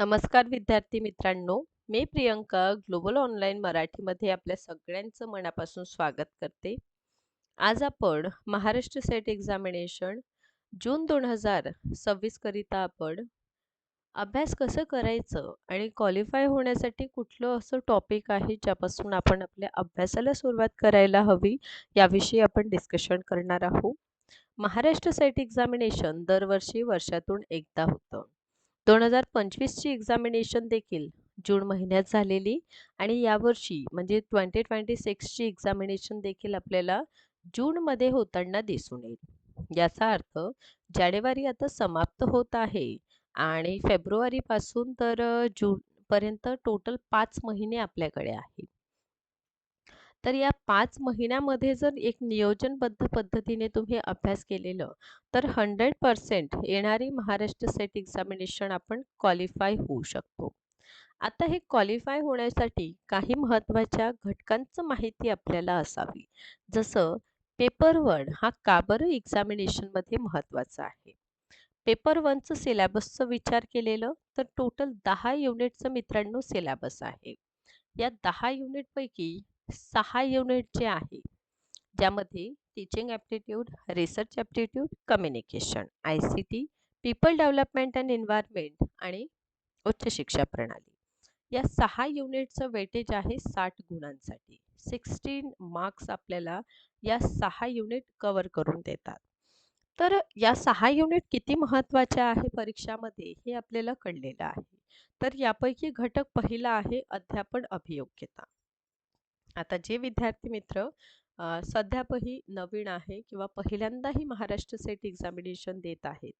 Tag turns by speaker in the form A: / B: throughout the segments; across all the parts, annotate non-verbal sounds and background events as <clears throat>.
A: नमस्कार विद्यार्थी मित्रांनो मी प्रियंका ग्लोबल ऑनलाईन मराठीमध्ये आपल्या सगळ्यांचं मनापासून स्वागत करते. आज आपण महाराष्ट्र सेट एक्झामिनेशन जून दोन हजार सव्वीसकरिता आपण अभ्यास कसं करायचं आणि क्वालिफाय होण्यासाठी कुठलं असं टॉपिक आहे ज्यापासून आपण आपल्या अभ्यासाला सुरुवात करायला हवी याविषयी आपण डिस्कशन करणार आहोत. महाराष्ट्र सेट एक्झामिनेशन दरवर्षी वर्षातून एकदा होतं. दोन हजार पंचवीसची एक्झामिनेशन देखील जून महिन्यात झालेली आणि यावर्षी म्हणजे ट्वेंटी ट्वेंटी सिक्सची एक्झामिनेशन देखील आपल्याला जूनमध्ये होताना दिसून येईल. याचा अर्थ जानेवारी आता समाप्त होत आहे आणि फेब्रुवारीपासून तर जूनपर्यंत टोटल पाच महिने आपल्याकडे आहेत. तर या पाच महिन्यामध्ये जर एक नियोजनबद्ध पद्धतीने तुम्ही अभ्यास केलेलं तर हंड्रेड पर्सेंट येणारी महाराष्ट्र सेट एक्झामिनेशन आपण क्वालिफाय होऊ शकतो. आता हे क्वालिफाय होण्यासाठी काही महत्त्वाच्या घटकांचं माहिती आपल्याला असावी. जसं पेपर वन हा का बरं एक्झामिनेशनमध्ये महत्त्वाचा आहे? पेपर वनचं सिलॅबसचं विचार केलेलं तर टोटल दहा युनिटचं मित्रांनो सिलॅबस आहे. या दहा युनिटपैकी सहा युनिट जे आहे ज्यामध्ये teaching aptitude research aptitude communication I C T people development and environment आणि उच्च शिक्षा प्रणाली. या सहा युनिटचं वेटेज आहे साठ गुणांसाठी. सिक्स्टीन मार्क्स आपल्याला या सहा युनिट कवर करून देतात. तर या सहा युनिट किती महत्त्वाच्या आहे परीक्षामध्ये हे आपल्याला कळलेलं आहे. तर यापैकी घटक पहिला आहे अध्यापन अभियोग्यता. आता जे विद्यार्थी मित्र सध्यापही नवीन आहे किंवा पहिल्यांदाही महाराष्ट्र सेट एक्झामिनेशन देत आहेत.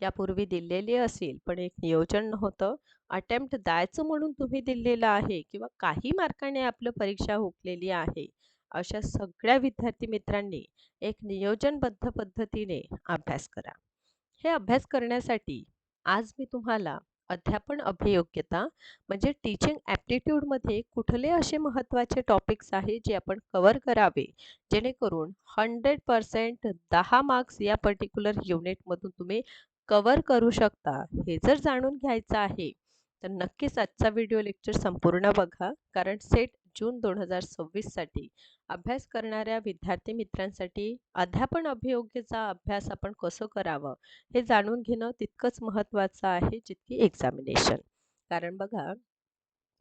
A: यापूर्वी दिलेली असेल पण एक नियोजन नव्हतं. अटेम्प्ट द्यायचं म्हणून तुम्ही दिलेलं आहे किंवा काही मार्काने आपलं परीक्षा हुकलेली आहे अशा सगळ्या विद्यार्थी मित्रांनी एक नियोजनबद्ध पद्धतीने अभ्यास करा. हे अभ्यास करण्यासाठी आज मी तुम्हाला अध्यापन अभियोग्यता म्हणजे टीचिंग ॲप्टिट्यूडमध्ये कुठले असे महत्त्वाचे टॉपिक्स आहे जे आपण कवर करावे? जेणेकरून हंड्रेड पर्सेंट दहा मार्क्स या पर्टिक्युलर युनिटमधून तुम्ही कवर करू शकता. हे जर जाणून घ्यायचं आहे तर नक्कीच आजचा व्हिडिओ लेक्चर संपूर्ण बघा कारण सेट जून दोन हजार सव्वीससाठी अभ्यास करणाऱ्या विद्यार्थी मित्रांसाठी अध्यापन अभियोग्यचा अभ्यास आपण कसं करावं हे जाणून घेणं तितकंच महत्त्वाचं आहे जितकी एक्झामिनेशन कारण बघा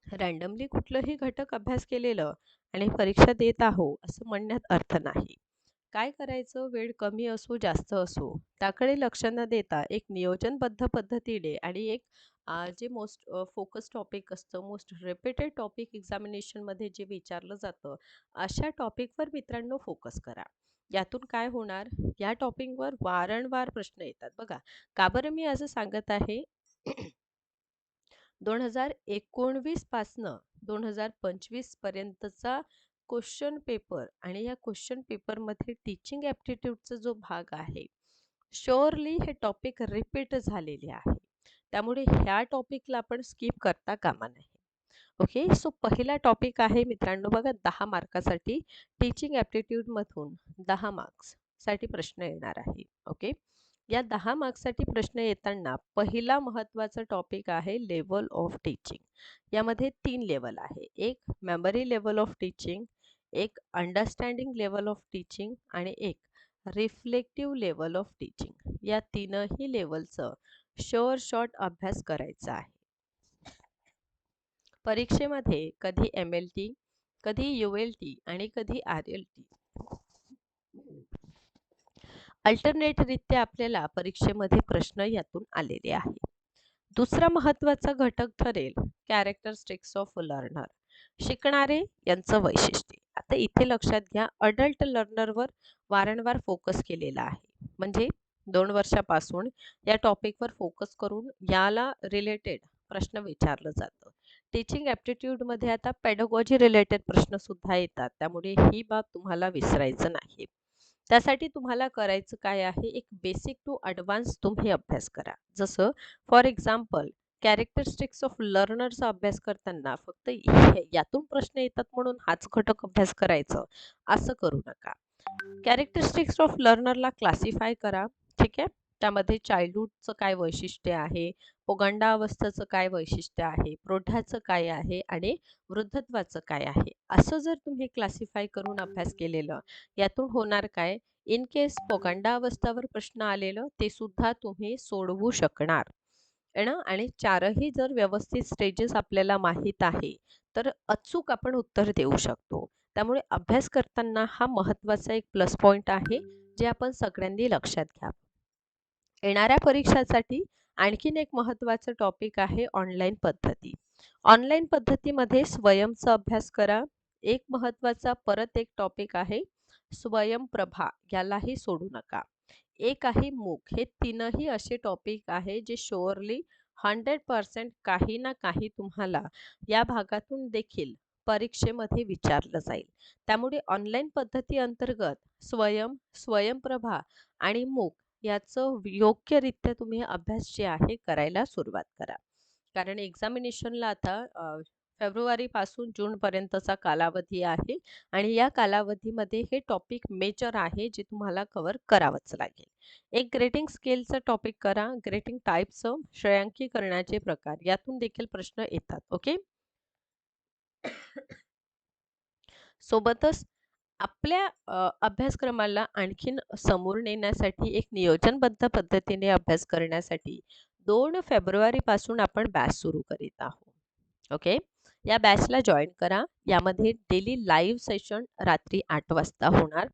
A: रँडमली कुठलंही घटक अभ्यास केलेलं आणि परीक्षा देत आहो असं म्हणण्यात अर्थ नाही. काय करायचं? वेळ कमी असो जास्त असो त्याकडे लक्ष न देता एक नियोजनबद्ध पद्धतीने आणि एक जे मोस्ट फोकस टॉपिक असतं मोस्ट रिपीटेड टॉपिक एक्झामिनेशनमध्ये जे विचारलं जातं अशा टॉपिकवर मित्रांनो फोकस करा. यातून काय होणार? या टॉपिकवर वारंवार प्रश्न येतात. बघा का बरं मी असं सांगत आहे? दोन हजार एकोणवीस पासनं दोन हजार पंचवीस पर्यंतचा क्वेश्चन पेपर आणि या क्वेश्चन पेपरमध्ये टीचिंग ॲप्टिट्यूडचा जो भाग आहे शुअरली हे टॉपिक रिपीट झालेले आहे. त्यामुळे ह्या टॉपिकला आपण स्किप करता कामा नाही ओके? सो पहिला टॉपिक आहे मित्रांनो बघा दहा मार्कासाठी टीचिंग ॲप्टिट्यूडमधून दहा मार्क्ससाठी प्रश्न येणार आहे. ओके? या दहा मार्क्ससाठी प्रश्न येताना पहिला महत्त्वाचा टॉपिक आहे लेवल ऑफ टीचिंग. यामध्ये तीन लेवल आहे. एक मेमरी लेवल ऑफ टीचिंग. एक अंडरस्टँडिंग लेवल ऑफ टीचिंग आणि एक रिफ्लेक्टिव्ह लेवल ऑफ टीचिंग या तीनही लेवलचं शोअर शॉर्ट अभ्यास करायचा आहे. परीक्षेमध्ये कधी एम एल टी कधी यू एल टी आणि कधी आर एल टी अल्टरनेटरित्या आपल्याला परीक्षेमध्ये प्रश्न यातून आलेले आहेत दुसरा महत्त्वाचा घटक ठरेल कॅरेक्टरिस्टिक्स ऑफ लर्नर शिकणारे यांचं वैशिष्ट्य. आता इथे लक्षात घ्या अडल्ट लर्नरवर वारंवार फोकस केलेला आहे. म्हणजे दोन वर्षापासून या टॉपिकवर फोकस करून याला रिलेटेड प्रश्न विचारलं जातं. टीचिंग ॲप्टिट्यूडमध्ये आता पॅडोगॉजी रिलेटेड प्रश्न सुद्धा येतात. त्यामुळे ही बाब तुम्हाला विसरायचं नाही. त्यासाठी तुम्हाला करायचं काय आहे? एक बेसिक टू ॲडव्हान्स तुम्ही अभ्यास करा. जसं फॉर एक्झाम्पल कॅरेक्टरिस्टिक्स ऑफ लर्नरचा अभ्यास करताना फक्त यातून प्रश्न येतात म्हणून हाच घटक अभ्यास करायचं असं करू नका. कॅरेक्टरिस्टिक्स ऑफ लर्नरला क्लासिफाय करा ठीक आहे? त्यामध्ये चाइल्डहूडचं काय वैशिष्ट्य आहे पोगंडावस्थेचं काय वैशिष्ट्य आहे प्रौढाचं काय आहे आणि वृद्धत्वाचं काय आहे? असं जर तुम्ही क्लासिफाय करून अभ्यास केलेलं यातून होणार काय? इन केस पोगंडावस्थावर प्रश्न आलेलं ते सुद्धा तुम्ही सोडवू शकणार. आहे ना? आणि चारही जर व्यवस्थित स्टेजेस आपल्याला माहीत आहे तर अचूक आपण उत्तर देऊ शकतो. त्यामुळे अभ्यास करताना हा महत्त्वाचा एक प्लस पॉईंट आहे जे आपण सगळ्यांनी लक्षात घ्या. येणाऱ्या परीक्षासाठी आणखीन एक महत्त्वाचं टॉपिक आहे ऑनलाईन पद्धती. ऑनलाईन पद्धतीमध्ये स्वयंचा अभ्यास करा. एक महत्त्वाचा परत एक टॉपिक आहे स्वयंप्रभा. यालाही सोडू नका. एक आहे मूक. हे तीनही असे टॉपिक आहे जे शुअरली हंड्रेड पर्सेंट काही ना काही तुम्हाला या भागातून देखील परीक्षेमध्ये विचारलं जाईल. त्यामुळे ऑनलाईन पद्धती अंतर्गत स्वयं स्वयंप्रभा आणि मूक याचं योग्यरित्या तुम्ही अभ्यास जे आहे करायला सुरुवात करा. कारण एक्झामिनेशनला आता फेब्रुवारीपासून जूनपर्यंतचा कालावधी आहे आणि या कालावधीमध्ये हे टॉपिक मेजर आहे जे तुम्हाला कव्हर करावंच लागेल. एक ग्रेटिंग स्केलचं टॉपिक करा ग्रेटिंग टाईपचं श्रेयांकीकरणाचे प्रकार यातून देखील प्रश्न येतात ओके सोबतच आपल्या अभ्यासक्रमाला आणखीन समोर नेण्यासाठी एक नियोजनबद्ध पद्धतीने अभ्यास करण्यासाठी दोन फेब्रुवारीपासून आपण बॅच सुरू करीत आहोत ओके या बॅचला जॉईन करा. यामध्ये डेली लाईव्ह सेशन रात्री आठ वाजता होणार.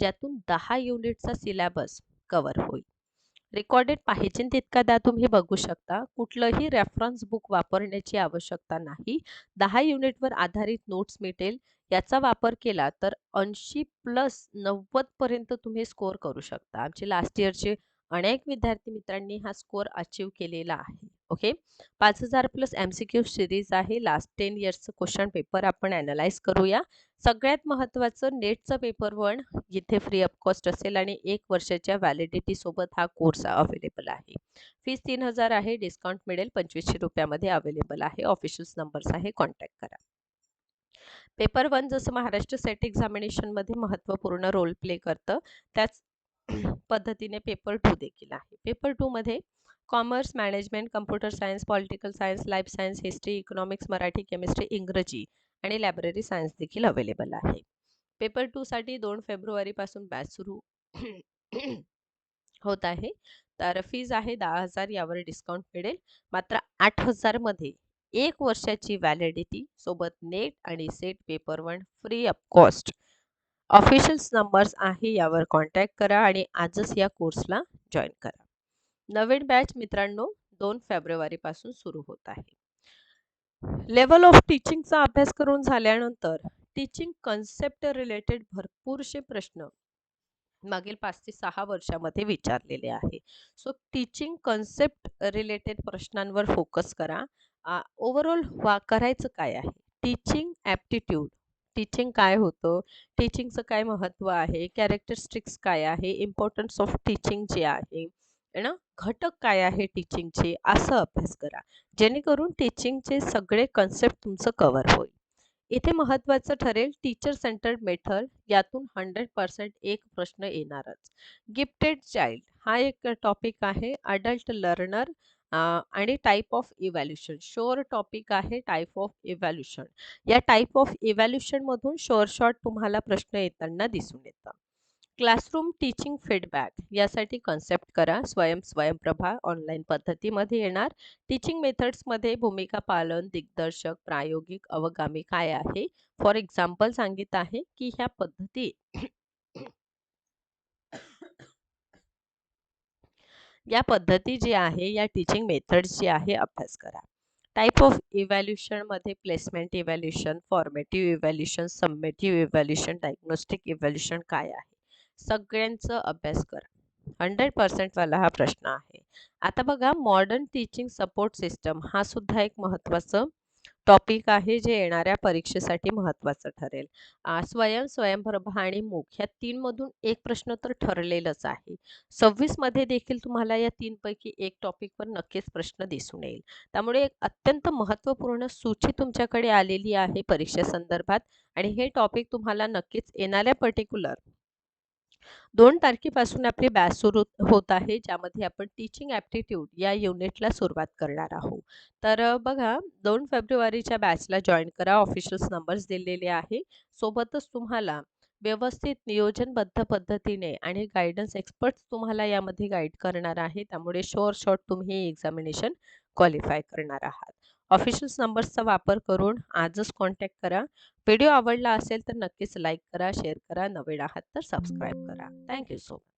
A: ज्यातून दहा युनिटचा सिलेबस कवर होईल. रेकॉर्डेड पाहिजे तितका तुम्ही बघू शकता. कुठलंही रेफरन्स बुक वापरण्याची आवश्यकता नाही. दहा युनिटवर आधारित नोट्स मिळेल याचा वापर केला तर ऐंशी प्लस नव्वदपर्यंत तुम्ही स्कोअर करू शकता. आमचे लास्ट इयरचे अनेक विद्यार्थी मित्रांनी हा स्कोअर अचीव केलेला आहे. ओके पाच हजार plus M C Q series आहे. लास्ट टेन इयर्सचं क्वेश्चन पेपर आपण अनालाइज करूया. सगळ्यात महत्त्वाचं नेटचं पेपर वन जिथे फ्री ऑफ कॉस्ट असेल आणि एक वर्षाच्या व्हॅलिडिटी सोबत हा कोर्स अवेलेबल आहे. फीस तीन हजार आहे. डिस्काउंट मिळेल. पंचवीसशे रुपयामध्ये अवेलेबल आहे. ऑफिशियल्स नंबर्स आहे. कॉन्टॅक्ट करा. पेपर वन जसं महाराष्ट्र सेट एक्झामिनेशनमध्ये महत्त्वपूर्ण रोल प्ले करतं त्याच पद्धतीने पेपर टू देखील आहे. पेपर टूमध्ये commerce management computer science political science life science history economics Marathi chemistry इंग्रजी आणि लायब्ररी सायन्स देखील अवेलेबल आहे. पेपर टूसाठी दोन फेब्रुवारीपासून बॅच सुरू <clears throat> होत आहे. तर फीज आहे दहा हजार यावर डिस्काउंट मिळेल. मात्र आठ हजारमध्ये एक वर्षाची व्हॅलिडिटी सोबत नेट आणि SET paper one free of cost officials numbers आहे यावर कॉन्टॅक्ट करा आणि आजच या कोर्सला जॉईन करा. नवीन बॅच मित्रांनो दोन फेब्रुवारीपासून सुरू होत आहे. लेवल ऑफ टीचिंगचा अभ्यास करून झाल्यानंतर टीचिंग कन्सेप्ट रिलेटेड भरपूरसे प्रश्न मागील पाच ते सहा वर्षामध्ये विचारलेले आहे. सो टीचिंग कन्सेप्ट रिलेटेड प्रश्नांवर फोकस करा. ओव्हरऑल वा करायचं काय आहे? टीचिंग ॲप्टिट्यूड टीचिंग काय होतं? टीचिंगचं काय महत्त्व आहे? कॅरेक्टरिस्टिक्स काय आहे? इम्पॉर्टन्स ऑफ टीचिंग जे आहे ना? घटक काय आहे टीचिंगचे असं अभ्यास करा. जेणेकरून टीचिंगचे सगळे कन्सेप्ट तुमचं कव्हर होईल. इथे महत्त्वाचं ठरेल टीचर सेंटर्ड मेथड यातून हंड्रेड पर्सेंट एक प्रश्न येणारच. गिफ्टेड चाइल्ड हा एक टॉपिक आहे. अडल्ट लर्नर आणि type of evaluation sure topic आहे टाईप ऑफ इव्हॅल्युशन या टाईप ऑफ इव्हॅल्युशनमधून शोअर शॉर्ट तुम्हाला प्रश्न येताना दिसून येतं. क्लासरूम टीचिंग फीडबॅक यासाठी कन्सेप्ट करा. स्वयं स्वयंप्रभा ऑनलाईन पद्धतीमध्ये येणार. टीचिंग मेथड्समध्ये भूमिका पालन दिग्दर्शक प्रायोगिक अवगामी काय आहे? फॉर एक्झाम्पल सांगित आहे की ह्या पद्धती या पद्धती जी आहे या टीचिंग मेथड्स जी आहे अभ्यास करा. Type of इव्हॅल्युशनमध्ये placement evaluation formative evaluation summative evaluation diagnostic evaluation काय आहे? सगळ्यांचं अभ्यास करा. हंड्रेड पर्सेंटवाला हा प्रश्न आहे. आता बघा मॉडर्न टीचिंग सपोर्ट सिस्टम हा सुद्धा एक महत्त्वाचं टॉपिक आहे जे येणाऱ्या परीक्षेसाठी महत्त्वाचं ठरेल. स्वयं स्वयंप्रभा आणि मुख ह्या तीनमधून एक प्रश्न तर ठरलेलंच आहे. सव्वीसमध्ये देखील तुम्हाला या तीनपैकी एक टॉपिकवर नक्कीच प्रश्न दिसून येईल. त्यामुळे एक अत्यंत महत्त्वपूर्ण सूची तुमच्याकडे आलेली आहे परीक्षेसंदर्भात आणि हे टॉपिक तुम्हाला नक्कीच येणाऱ्या पर्टिक्युलर दोन तारखेपासून आपली बॅच सुरू होत आहे ज्यामध्ये आपण टीचिंग ॲप्टिट्यूड या युनिटला सुरुवात करणार आहोत. तर बघा दोन फेब्रुवारीच्या बॅचला जॉईन करा. ऑफिशियल्स नंबर्स दिलेले आहे. सोबतच तुम्हाला व्यवस्थित नियोजनबद्ध पद्धतीने आणि गायडन्स एक्सपर्ट्स तुम्हाला यामध्ये गाईड करणार आहे. त्यामुळे शॉर्ट शॉर्ट तुम्ही एक्झामिनेशन क्वालिफाय करणार आहात. ऑफिशियल्स नंबर्सचा वापर करून आजच कॉन्टॅक्ट करा. व्हिडिओ आवडला असेल तर नक्कीच लाईक करा शेअर करा. नवीन आहात तर सबस्क्राईब करा. Thank you so much